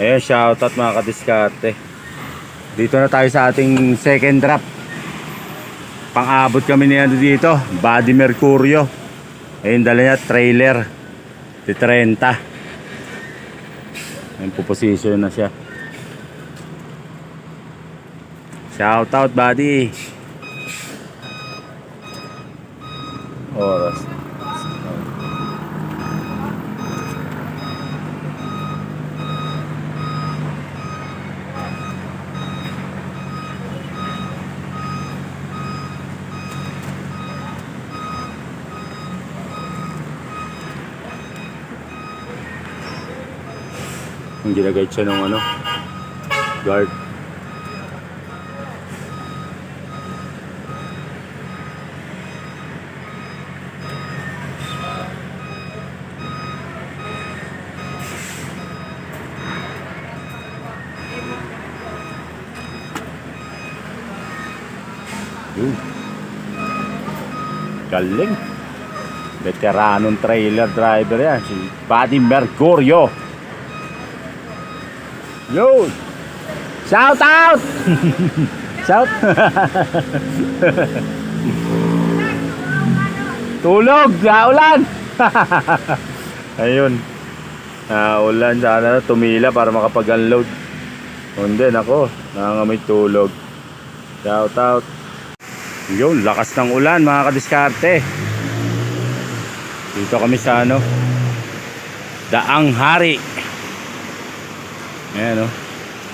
Ayan, shoutout mga kadiskarte. Dito na tayo sa ating second drop. Pang-abot kami niya dito. Body Mercurio. Ayun, dala niya, trailer. Di 30. Ayun, puposition na siya. Shoutout, buddy. Oras. Yung ginaguide siya ng ano, guard. Yun. Galing. Veteranong trailer driver yan. Si Buddy Mercurio. Yun. Shout out! Shout. Tulog, naulan. Ayun. Naulan sana tumila para makapag-unload. Hindi, nako. Nangangamoy tulog. Shout out. Yun, lakas ng ulan mga kadiskarte. Dito kami sa ano, Daang Hari. Ayan o.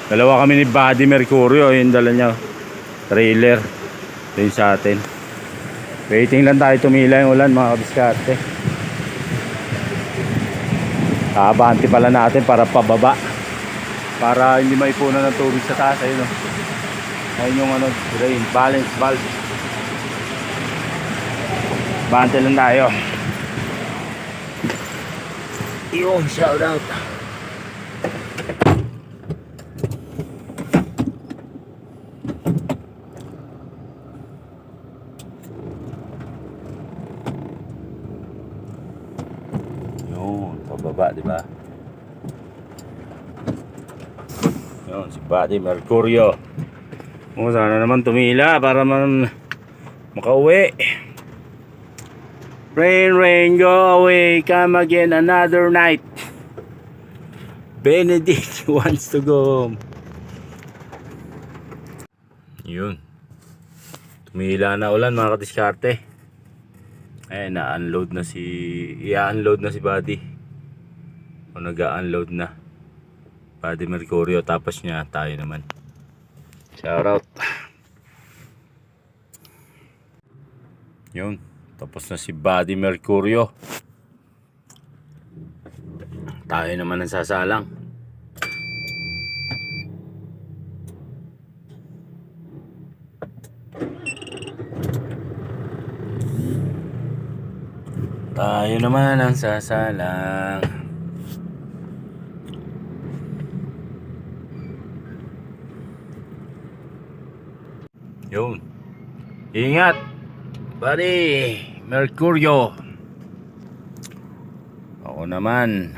Dalawa kami ni Buddy Mercurio. Yung dala niya. Trailer. Ito sa atin. Waiting lang tayo tumila yung ulan mga kadiskarte. Kaabante pala natin para pababa. Para hindi maipunan ng tubig sa taas. Ayun o. Ayun yung ano, drain, balance valve. Bante lang tayo. Yung shout out. Yun, pababa, di ba? Yun, si Buddy Mercurio. O, sana naman tumila para man makauwi. Rain, rain, go away. Come again another night. Benedict wants to go home. Yun. Tumila na ulan mga kadiskarte. Eh, na-unload na si... I-unload na si Buddy. O nag-unload na. Buddy Mercurio. Tapos niya, tayo naman. Shoutout. Yun. Tapos na si Buddy Mercurio. Tayo naman ang sasalang. Tayo naman ang sasalang. Yun. Ingat. Buddy. Mercurio. Ako naman.